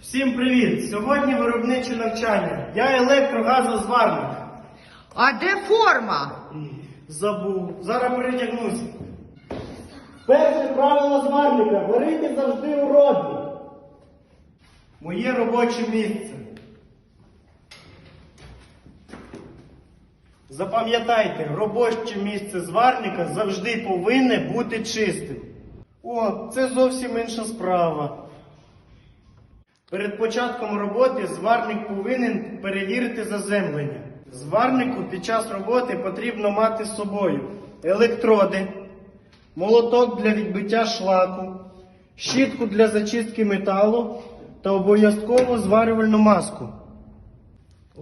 Всім привіт! Сьогодні виробниче навчання. Я електрогазозварник. А де форма? Забув. Зараз перетягнуся. Перше правило зварника. Варити завжди у роді. Моє робоче місце. Запам'ятайте, робоче місце зварника завжди повинне бути чистим. О, це зовсім інша справа. Перед початком роботи зварник повинен перевірити заземлення. Зварнику під час роботи потрібно мати з собою електроди, молоток для відбиття шлаку, щітку для зачистки металу та обов'язково зварювальну маску.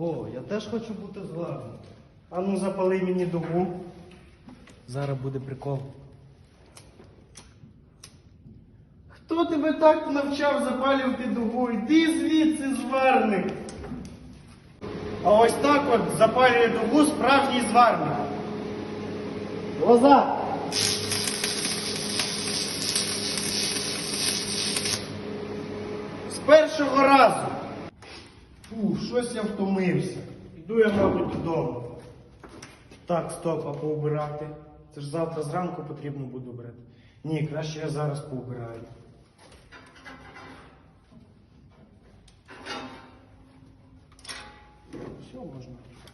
О, я теж хочу бути зварним. Ану, запали мені дугу. Зараз буде прикол. Хто тебе так навчав запалювати дугу? Йди звідси, зварник. А ось так от запалює дугу справжній зварник. Глаза. З першого разу. Фу, щось я втомився. Йду я, мабуть, додому. Так, стоп, а поубирати. Це ж завтра зранку потрібно буде брати. Ні, краще я зараз поубираю. hoje, não.